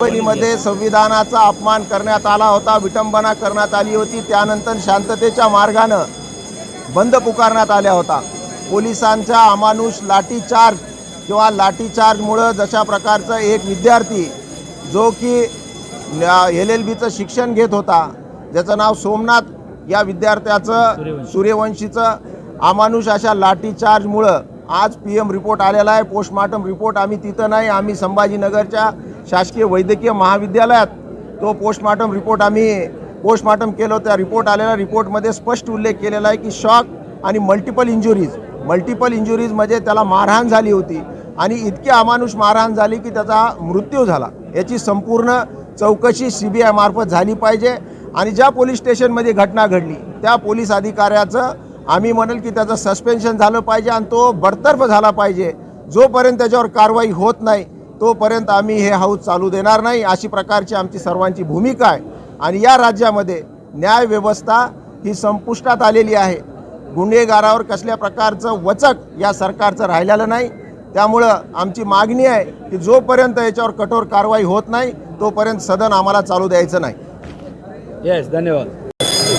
मध्ये संविधानाचा अपमान करण्यात आला होता विटंबना करण्यात आली होती त्यानंतर शांततेच्या मार्गानं बंद पुकारण्यात आल्या होता. पोलिसांच्या अमानुष लाठीचार्ज किंवा लाठीचार्जमुळं जशा प्रकारचा एक विद्यार्थी जो की एल एल बीचं शिक्षण घेत होता ज्याचं नाव सोमनाथ या विद्यार्थ्याचं सूर्यवंशीचं अमानुष अशा लाठीचार्जमुळं आज पी एम रिपोर्ट आलेला आहे. पोस्टमार्टम रिपोर्ट आम्ही तिथं नाही आम्ही संभाजीनगरच्या शासकीय वैद्यकीय महाविद्यालयात तो पोस्टमार्टम रिपोर्ट आम्ही पोस्टमार्टम केलं त्या रिपोर्ट आलेला रिपोर्टमध्ये स्पष्ट उल्लेख केलेला आहे की शॉक आणि मल्टिपल इंजुरीज मल्टिपल इंजुरीज म्हणजे त्याला मारहाण झाली होती. आणि इतकी अमानुष मारहाण झाली की त्याचा मृत्यू झाला. याची संपूर्ण चौकशी सी बी आय मार्फत झाली पाहिजे. आणि ज्या पोलीस स्टेशनमध्ये घटना घडली त्या पोलीस अधिकाऱ्याचं आम्ही म्हणेल की त्याचं सस्पेन्शन झालं पाहिजे आणि तो बडतर्फ झाला पाहिजे. जोपर्यंत त्याच्यावर कारवाई होत नाही तोपर्यंत आम्ही हे हाऊस चालू देणार नाही. अशी प्रकारची आमची सर्वांची भूमिका आहे. आणि या राज्यामध्ये न्यायव्यवस्था ही संपुष्टात आलेली आहे. गुन्हेगारावर कसल्या प्रकारचं वचक या सरकारचं राहिलेलं नाही. त्यामुळं आमची मागणी आहे की जोपर्यंत याच्यावर कठोर कारवाई होत नाही तोपर्यंत सदन आम्हाला चालू द्यायचं नाही. येस धन्यवाद.